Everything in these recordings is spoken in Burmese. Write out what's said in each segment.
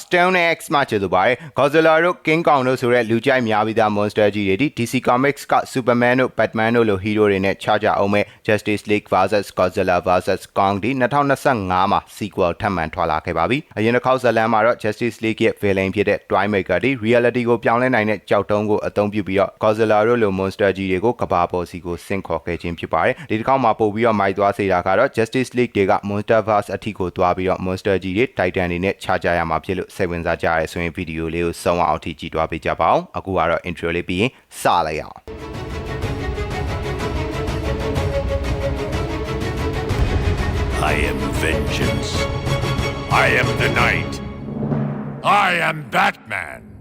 Stone X မှာကျေလို့ပါတယ် Godzilla တို့ King Kong တို့ဆိုတဲ့လူကြိုက်များပြီးသား monster ကြီးတွေဒီ DC Comics က Superman တို့ Batman တို့လို hero တွေနဲ့ခြားကြအောင်မဲ့ Justice League vs Godzilla vs Kong ဒီ2025မှာ sequel ထပ်မံထွက်လာခဲ့ပါပြီအရင်တစ်ခေါက်ဇတ်လန်မှာတော့ Justice League ရဲ့ villain ဖြစ်တဲ့ Toymaker ဒီ reality ကိုပြောင်းလဲနိုင်တဲ့ကြောက်တုံးကိုအသုံးပြုပြီးတော့ Godzilla တို့လို monster ကြီးတွေကိုကဘာပေါ်စီကိုဆင့်ခေါ်ခဲ့ခြင်းဖြစ်ပါတယ်ဒီတစ်ခေါက်မှာပို့ပြီးတော့မိုက်သွားစေတာကတော့ Justice League တွေက Monsterverse အထိကိုသွားပြီးတော့ monster ကြီးတွေ Titan တွေနဲ့ခြားကြရမှာဖြစ်လို့စိတ်ဝင်စားကြရဲဆိုရင်ဗီဒီယိုလေးကိုဆုံးအောင်အထိကြည့်သွားပေးကြပါအောင်အခုကတော့ intro လေးပြီးရင်စလိုက်အောင် I am vengeance. I am the night. I am Batman.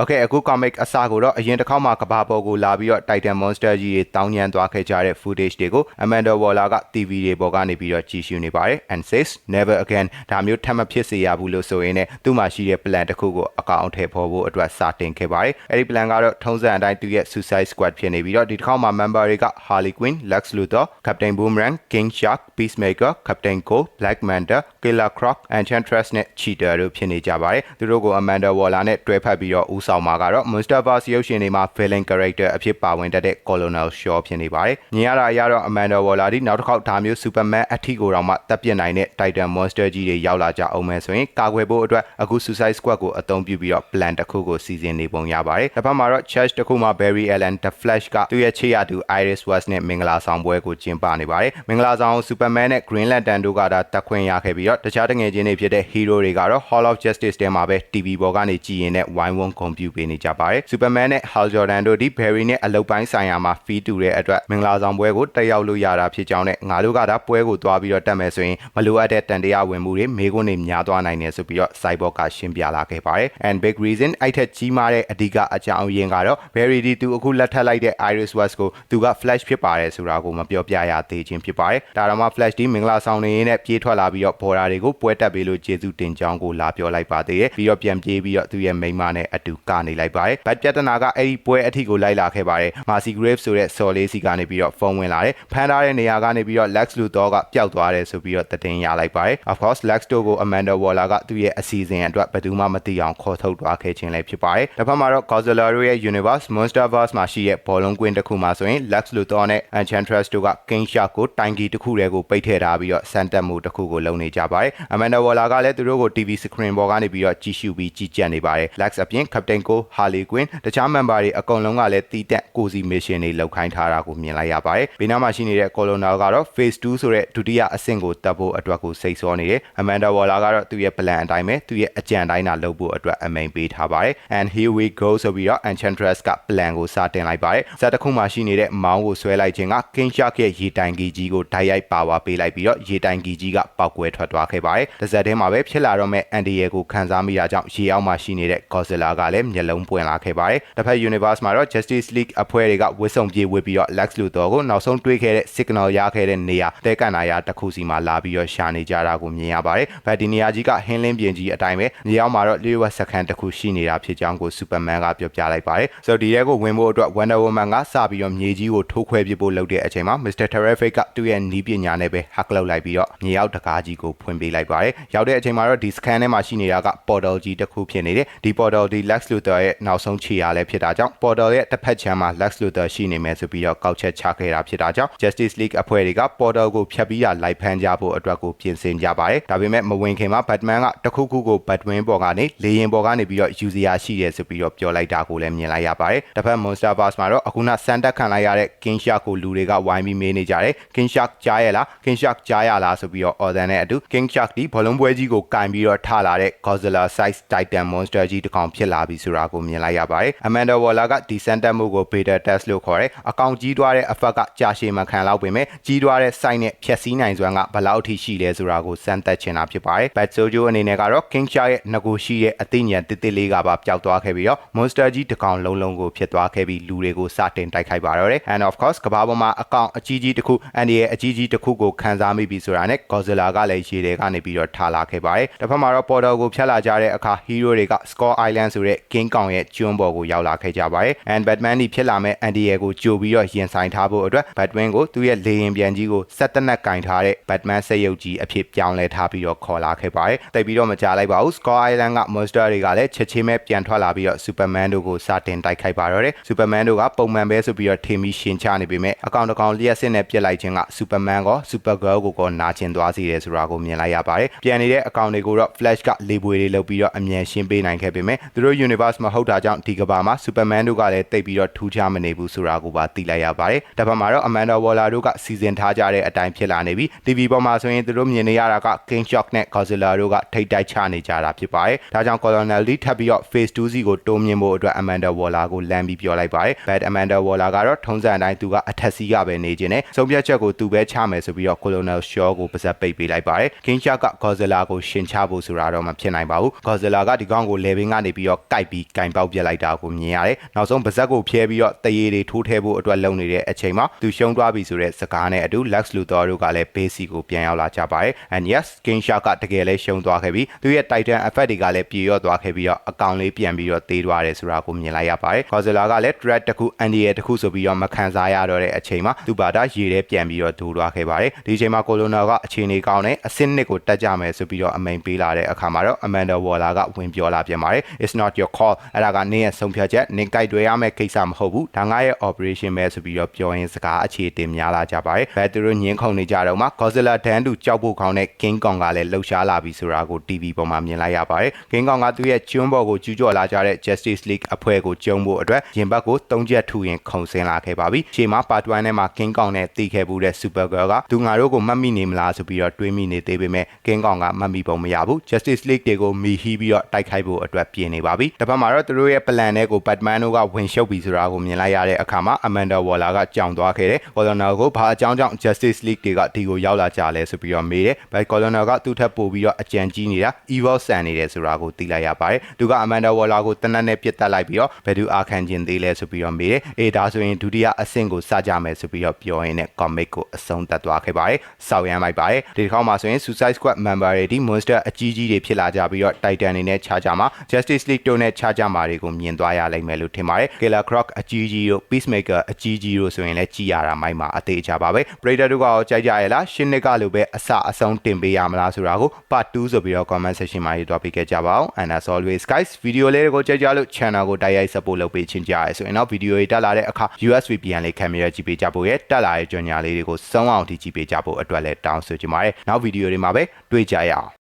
Okay အခု comic အစကိုတော့အရင်တစ်ခေါက်မှာကဘာပေါ်ကိုလာပြီးတော့ Titan Monster ကြီးတွေတောင်းညံသွားခဲ့ကြတဲ့ footage တွေကို Amanda Waller က TV တွေပေါ်ကနေပြီးတော့ကြည့်ရှုနေပါတယ် and says never again ဒါမျိုးထပ်မဖြစ်စေရဘူးလို့ဆိုရင်လည်းသူ့မှာရှိတဲ့ plan တစ်ခုကိုအကောင့်ထဲပေါ်ဖို့အတွက်စတင်ခဲ့ပါတယ်အဲ့ဒီ plan ကတော့ထုံးစံအတိုင်းသူရဲ့ Suicide Squad ဖြစ်နေပြီးတော့ဒီတစ်ခေါက်မှာ member တွေက Harley Quinn, Lex Luthor, Captain Boomerang, King Shark, Peacemaker, Captain Cold, Black Manta, Killer Croc, Enchantress နဲ့ Cheetah တို့ဖြစ်နေကြပါတယ်သူတို့ကို Amanda Waller နဲ့တွဲဖက်ပြီးတော့ဦးဆောင်မှာကတော့ Monsterverse ရုပ်ရှင်တွေမှာ villain character အဖြစ်ပါဝင်တတ်တဲ့ Colonel Shaw ဖြစ်နေပါတယ်။မြင်ရတာအရတော့ Amanda Waller ဒီနောက်တစ်ခေါက်ဒါမျိုး Superman အထီကိုတောင်မှတပ်ပစ်နိုင်တဲ့ Titan Monster ကြီးတွေရောက်လာကြအောင်မယ်ဆိုရင်ကာကွယ်ဖို့အတွက်အခု Suicide Squad ကိုအသုံးပြုပြီးတော့ plan တစ်ခုကိုစီစဉ်နေပုံရပါတယ်။တစ်ဖက်မှာတော့ Church တစ်ခုမှာ Barry Allen The Flash ကသူ့ရဲ့ချစ်ရသူ Iris West နဲ့မင်္ဂလာဆောင်ပွဲကိုကျင်းပနေပါတယ်။မင်္ဂလာဆောင် Superman နဲ့ Green Lantern တို့ကဒါတက်ခွင့်ရခဲ့ပြီးတော့တခြားတငယ်ချင်းတွေဖြစ်တဲ့ hero တွေကတော့ Hall of Justice ထဲမှာပဲ TV ပေါ်ကနေကြည်ရင်နဲ့ဝိုင်းဝန်းဂုဏ်ပြုပေးနေကြပါတယ်။ Superman နဲ့ Hal Jordan တို့ဒီ Barry နဲ့အလုပ်ပိုင်းဆိုင်ရာမှာ fee တူတဲ့အတွက်မင်္ဂလာဆောင်ပွဲကိုတက်ရောက်လို့ရတာဖြစ်ကြောင်းနဲ့ငါတို့ကဒါပွဲကိုသွားပြီးတော့တက်မယ်ဆိုရင်မလိုအပ်တဲ့တန်တရားဝင်မှုတွေမေးခွန်းတွေများသွားနိုင်တယ်ဆိုပြီးတော့ Cyborg ကရှင်းပြလာခဲ့ပါတယ် and big reason အဲ့ထက်ကြီးမားတဲ့အဓိကအကြောင်းရင်းကတော့ Barry ဒီသူအခုလက်ထပ်လိုက်တဲ့ Iris West ကိုသူက Flash ဖြစ်ပါတယ်ဆိုတာကိုမပြောပြရသေးခြင်းဖြစ်ပါတယ်ဒါတော့မှ Flash ဒီမင်္ဂလာဆောင်နေရင်းနဲ့ပြေးထွက်လာပြီးတော့ဘော်ဒါတွေကိုပွဲတက်ပေးလို့ကျေးဇူးတင်ကြောင်းကိုလာပြောလိုက်ပါသေးတယ်ပြီးတော့ပြန်ပြေးပြီးတော့သူ့ရဲ့မိန်းမနဲ့အတူကနေလိုက်ပါတယ်ဘတ်ပြဿနာကအဲ့ဒီပွဲအထိကိုလိုက်လာခဲ့ပါတယ်မာစီ Grave ဆိုတဲ့ဆော်လေးစီကနေပြီးတော့ဖုန်းဝင်လာတယ်ဖမ်းထားတဲ့နေရာကနေပြီးတော့ Lex Luthor ကပျောက်သွားတယ်ဆိုပြီးတော့သတင်းရလိုက်ပါတယ် of course Lex တို့ကို Amanda Waller ကသူ့ရဲ့အစီအစဉ်အတွက်ဘယ်သူမှမသိအောင်ခေါ်ထုတ်သွားခဲ့ခြင်းလည်းဖြစ်ပါတယ်တစ်ဖက်မှာတော့ Godzilla တို့ရဲ့ Universe Monsterverse မှာရှိတဲ့ဘောလုံးကွင်းတစ်ခုမှာဆိုရင် Lex Luthor နဲ့ Enchantress တို့က King Shark ကိုတိုင်ကီတစ်ခုတည်းကိုပိတ်ထည့်ထားပြီးတော့စမ်းတက်မှုတစ်ခုကိုလုပ်နေကြပါတယ် Amanda Waller ကလည်းသူတို့ကို TV screen ပေါ်ကနေပြီးတော့ကြည့်ရှုပြီးကြည်ကြက်နေပါတယ် Lex အပြင် Captain Ko, Harley Quinn တခြား member တွေအကုန်လုံးကလည်းတီးတက်ကိုစီ mission တွေလုပ်ခိုင်းထားတာကိုမြင်လိုက်ရပါတယ်ဘေးနားမှာရှိနေတဲ့ Colonel ကတော့ Phase 2ဆိုတဲ့ဒုတိယအဆင့်ကိုတက်ဖို့အတွက်ကိုစိတ်ဆောနေတယ် Amanda Waller ကတော့သူ့ရဲ့ plan အတိုင်းပဲသူ့ရဲ့အကြံတိုင်းသာလုပ်ဖို့အတွက်အမိန်ပေးထားပါတယ် and here we go ဆိုပြီးတော့ Enchantress က plan ကိုစတင်လိုက်ပါတယ်ဇက်တစ်ခုမှရှိနေတဲ့မောင်းကိုဆွဲလိုက်ခြင်းက King Shark ရဲ့ရေတိုင်ကြီးကြီးကိုဓာတ်ရိုက်ပါဝါပေးလိုက်ပြီးတော့ရေတိုင်ကြီးကြီးကပောက်ကွဲထွက်သွားခဲ့ပါတယ်တစ်စက်တည်းမှာပဲဖြစ်လာတော့မဲ့အန်ဒီရဲကိုခံစားမိတာကြောင့်ရေအောက်မှာရှိနေတဲ့ Godzilla ကလည်းမျက်လုံးပွင့်လာခဲ့ပါတယ်တစ်ဖက် universe မှာတော့ Justice League အဖွဲ့တွေကဝစ်စုံပြေးဝစ်ပြီးတော့ Lex Luthor ကိုနောက်ဆုံးတွေးခဲ့တဲ့ signal ရခဲ့တဲ့နေရာတဲကန်နာယာတစ်ခုစီမှာလာပြီးတော့ရှာနေကြတာကိုမြင်ရပါတယ်။ဗတ်ဒီနေရာကြီးကဟင်းလင်းပြင်ကြီးအတိုင်းပဲမြေအောက်မှာတော့လျှို့ဝှက်စခန်းတစ်ခုရှိနေတာဖြစ်ကြောင်းကို Superman ကပြောပြလိုက်ပါတယ်။ဆိုတော့ဒီတဲကိုဝင်ဖို့အတွက် Wonder Woman ကစပြီးတော့မြေကြီးကိုထိုးခွဲပစ်ဖို့လုပ်တဲ့အချိန်မှာ Mr. Terrific ကသူ့ရဲ့နီးပညာနဲ့ပဲ hack လုပ်လိုက်ပြီးတော့မြေအောက်တကားကြီးကိုဖွင့်ပေးလိုက်ပါတယ်။ရောက်တဲ့အချိန်မှာတော့ဒီ scan ထဲမှာရှိနေတာက portal ကြီးတစ်ခုဖြစ်နေတယ်။ဒီ portal ဒီ Lex Luthor ရဲ့နောက်ဆုံးခြေရာလည်းဖြစ်တာကြောင့် portal ရဲ့တစ်ဖက်ခြမ်းမှာ Lex Luthor ရှိနေမယ်ဆိုပြီးတော့ကောက်ချက်ချခဲ့တာဖြစ်တာကြောင့် Justice League အဖွဲ့တွေက portal ကိုဖျက်ပြီးတာလိုက်ဖမ်းကြဖို့အတွက်ကိုပြင်ဆင်ကြပါတယ်။ဒါပေမဲ့မဝင်ခင်မှာ Batman ကတခုခုကို Batwing ပေါ်ကနေလေရင်ပေါ်ကနေပြီးတော့ယူစရာရှိတယ်ဆိုပြီးတော့ပြောလိုက်တာကိုလည်းမြင်လိုက်ရပါတယ်။တစ်ဖက် Monsterverse မှာတော့အခုနစန်တက်ခံလိုက်ရတဲ့ King Shark ကိုလူတွေကဝိုင်းပြီးမေးနေကြတယ်။ King Shark ကြားရလား King Shark ကြားရလားဆိုပြီးတော့ order နဲ့အတူ King Shark ဒီဘောလုံးပွဲကြီးကိုကင်ပြီးတော့ထလာတဲ့ Godzilla size Titan monster ကြီးတစ်ကောင်ဖြစ်လာပြီဆိုတာကိုမြင်လိုက်ရပါတယ်။ Amanda Waller ကဒီစန်တက်မှုကို beta test လို့ခေါ်တယ်။အကောင်ကြီးတွားတဲ့အဖက်ကကြာရှည်မခံလောက်ပေမဲ့ကြီးတွားတဲ့ site နဲ့ဖြည့်ဆည်းနိုင်စွမ်းကဘယ်လောက်အထိရှိလဲဆိုတာကိုစမ်းသပ်ချင်တာဖြစ်ပါတယ်။ Bat Sojo အနေနဲ့ကတော့ King Shark ရဲ့ငကိုရှိတဲ့အသိဉာဏ်တစ်တစ်လေးကပါပျောက်သွားခဲ့ပြီးတော့ monster ကြီးတစ်ကောင်လုံးလုံးကိုဖြစ်သွားခဲ့ပြီးလူတွေကိုစတင်တိုက်ခိုက်ပါတော့တယ်။ And of course ကမ္ဘာပေါ်မှာအကောင်အကြီးကြီးတစ်ခုအန်ဒီရဲ့အကြီးကြီးတစ်ခုကိုခံစားမိပြီဆိုတာနဲ့ Godzilla ကလည်းရေတွေကနေပြီးတော့ထားလာခဲ့ပါတယ်။တစ်ဖက်မှာတော့ Portal ကိုဖျက်လာကြတဲ့အခါ hero တွေက Skull Island ဆိုတဲ့ King Kong ရဲ့ကျွန်းပေါ်ကိုရောက်လာခဲ့ကြပါတယ်။ and Batman ဒီဖြစ်လာမဲ့အန်ဒီယေကိုကြိုပြီးတော့ရင်ဆိုင်ထားဖို့အတွက် Batman ကိုသူ့ရဲ့လေရင်ပြန်ကြီးကိုစက်တနက်ကင်ထားတဲ့ Batman စက်ရုပ်ကြီးအဖြစ်ပြောင်းလဲထားပြီးတော့ခေါ်လာခဲ့ပါတယ်။တိတ်ပြီးတော့မကြားလိုက်ပါဘူး။ Skull Island က monster တွေကလည်းချက်ချင်းပဲပြန်ထွက်လာပြီးတော့ Superman တို့ကိုစတင်တိုက်ခိုက်ပါတော့တယ်။ Superman တို့ကပုံမှန်ပဲဆိုပြီးတော့ထင်ပြီးရှင်ချနေပေမဲ့အကောင်တစ်ကောင်လျှက်စစ်နဲ့ပြစ်လိုက်ခြင်းက Superman ကော Supergirl ကိုကောနာကျင်သွားစေတယ်ဆိုတာကိုမြင်လိုက်ရပါတယ်။ပြန်နေတဲ့အကောင်တွေကိုတော့ Flash ကလေပွေတွေလုပ်ပြီးတော့အမြန်ရှင်းပေးနိုင်ခဲ့ပေမဲ့သူတို့ universe မဟုတ်တာကြောင့်ဒီကဘာမှာ Superman တို့ကလည်းတိတ်ပြီးတော့ထူးခြားမနေဘူးဆိုတာကိုပါသိလိုက်ရပါတယ်။တစ်ဖက်မှာတော့ Amanda Waller တို့ကစီစဉ်ထားကြတဲ့အတိုင်းဖြစ်လာနေပြီး TV ပေါ်မှာဆိုရင်သူတို့မြင်နေရတာက King Shark နဲ့ Godzilla တို့ကထိတ်တိုက်ချနေကြတာဖြစ်ပါတယ်။ဒါကြောင့် Colonel Lee ထပ်ပြီးတော့ Phase 2စီကိုတိုးမြင့်ဖို့အတွက် Amanda Waller ကိုလမ်းပြီးပြောလိုက်ပါတယ်။ Bad Amanda Waller ကတော့ထုံးစံအတိုင်းသူကအထက်စီးကပဲနေခြင်းနဲ့ဆုံးဖြတ်ချက်ကိုသူပဲချမယ်ဆိုပြီးတော့ Colonel Shaw ကိုပါဇက်ပိတ်ပေးလိုက်ပါတယ်။ King Shark က Godzilla ကိုရှင်ချဖို့ဆိုတာတော့မဖြစ်နိုင်ပါဘူး။ Godzilla ကဒီကောင်ကိုလေဘင်းကနေပြီးတော့ကိုက်ပြီးကင်ပေါက်ပြစ်လိုက်တာကိုမြင်ရတယ်။နောက်ဆုံးပါဇက်ကိုဖျဲပြီးတော့တရေတွေထိုးထဲဖို့အတွက်လုပ်နေတဲ့အချိန်မှာသူရှုံးသွားပြီဆိုတဲ့စကားနဲ့အတူ Lex Luthor တို့ကလည်း base ကိုပြန်ရောက်လာကြပါတယ်။ And yes King Shark ကတကယ်လဲရှုံးသွားခဲ့ပြီးသူရဲ့ Titan effect တွေကလည်းပြေရော့သွားခဲ့ပြီးတော့အကောင်လေးပြန်ပြီးတော့သေးသွားတယ်ဆိုတာကိုမြင်လိုက်ရပါတယ်။ Godzilla ကလည်း threat တစ်ခု Andy တစ်ခုဆိုပြီးတော့မခံစားရတော့တဲ့အချိန်မှာသူ့ဘာသာရေထဲပြန်ပြီးတော့ဒိုးသွားခဲ့ပါတယ်။ဒီအချိန်မှာ Colonel ကအခြေအနေကောင်းနဲ့အဆင့်နှစ်ကိုတက်ကြမယ်ဆိုပြီးတော့အမိန်ပေးလာတဲ့အခါမှာတော့ Amanda Waller ကဝင်ပြောလာပြန်ပါတယ်။ It's not your call အဲ့ဒါကနင်းရဲ့ဆုံးဖြတ်ချက်နင်းကြိုက်တွေရမယ့်ကိစ္စမဟုတ်ဘူး။ဒါငါရဲ့ operation ပဲဆိုပြီးတော့ပြောရင်စကားအခြေအတင်များလာကြပါတယ်။ဘယ်သူတို့ညင်းခုန်နေကြတော့မှ Godzilla ဒန်တူကြောက်ဖို့ကောင်းတဲ့ King Kong ကလည်းလှုပ်ရှားလာပြီဆိုတာကို TV ပေါ်မှာမြင်လိုက်ရပါတယ်။ King Kong ကသူ့ရဲ့ကျွန်းပေါ်ကိုကျူးကျော်လာကြတဲ့ Justice League အဖွဲ့ကိုကျုံဖို့အတွက်ရင်ဘတ်ကို၃ချက်ထူရင်ခုန်ဆင်းလာခဲ့ပါပြီ။ရှေ့မှာ Part 1ထဲမှာ King Kong နဲ့တီးခဲ့မှုတဲ့ Supergirl ကသူငါတို့ကိုမှတ်မိနေမလားဆိုပြီးတော့တွေးမိနေသေးပေမဲ့ King Kong ကမှတ်မိပုံမရဘူး။ Justice League တွေကိုမီဟီးပြီးတော့တိုက်ခိုက်ဖို့အတွက်ပြင်နေပါပြီ။တစ်ဖက်မှာတော့သူတို့ရဲ့ plan တွေကို Batman တို့ကဝင်ရှုပ်ပြီဆိုတာကိုမြင်လိုက်ရတဲ့အခါမှာ Amanda Waller ကကြောင်သွားခဲ့တယ်။ Colonel ကိုဘာအကြောင်းကြောင့် Justice League တွေကဒီကိုရောက်လာကြလဲဆိုပြီးတော့မေးတယ်။ But Colonel ကသူ့ထက်ပိုပြီးတော့အကြံကြီးနေတာ Evil ဆန်နေတယ်ဆိုတာကိုသိလိုက်ရပါတယ်။သူက Amanda Waller ကိုတနက်နဲ့ပြစ်တက်လိုက်ပြီးတော့ဘယ်သူအာခံခြင်းသေးလဲဆိုပြီးတော့မေးတယ်။အေးဒါဆိုရင်ဒုတိယအဆင့်ကိုစကြမယ်ဆိုပြီးတော့ပြောရင်းနဲ့ comic ကိုအဆုံးသတ်သွားခဲ့ပါတယ်။စောက်ရမ်းလိုက်ပါတယ်။ဒီတစ်ခေါက်မှာဆိုရင် Suicide Squad member တွေဒီ monster အကြီးကြီးတွေဖြစ်လာကြပြီးတော့ Titan တွေနဲ့ခြားကြမှာ Justice League တို့နဲ့ခြားကြမှာတွေကိုမြင်သွားရလိမ့်မယ်လို့ထင်ပါတယ်။ Killer Croc အကြီးကြီးတို့ Peacemaker အကြီးကြီးတို့ဆိုရင်လည်းကြည်ရတာမိုက်မှာအသေးချပါပဲ။ Predator တို့ကရောကြိုက်ကြရလားရှင်းနှစ်ကလိုပဲအစအဆုံးတင်ပေးရမလားဆိုတာကို part 2ဆိုပြီးတော့ comment section မှာရေးသွားပေးခဲ့ကြပါအောင် and as always guys video လေးတွေကိုကြိုက်ကြလို့ channel ကိုတိုက်ရိုက် support လုပ်ပေးခြင်းကြရဆိုရင်တော့ video တွေတက်လာတဲ့အခါ US VPN လေးခံပြီးတော့ကြည့်ပေးကြဖို့ရဲ့တက်လာတဲ့ကြော်ညာလေးတွေကိုစုံအောင်ကြည့်ပေးကြဖို့အတွက်လည်းတောင်းဆိုချင်ပါတယ်နောက် video တွေမှာပဲတွေ့ကြရအောင်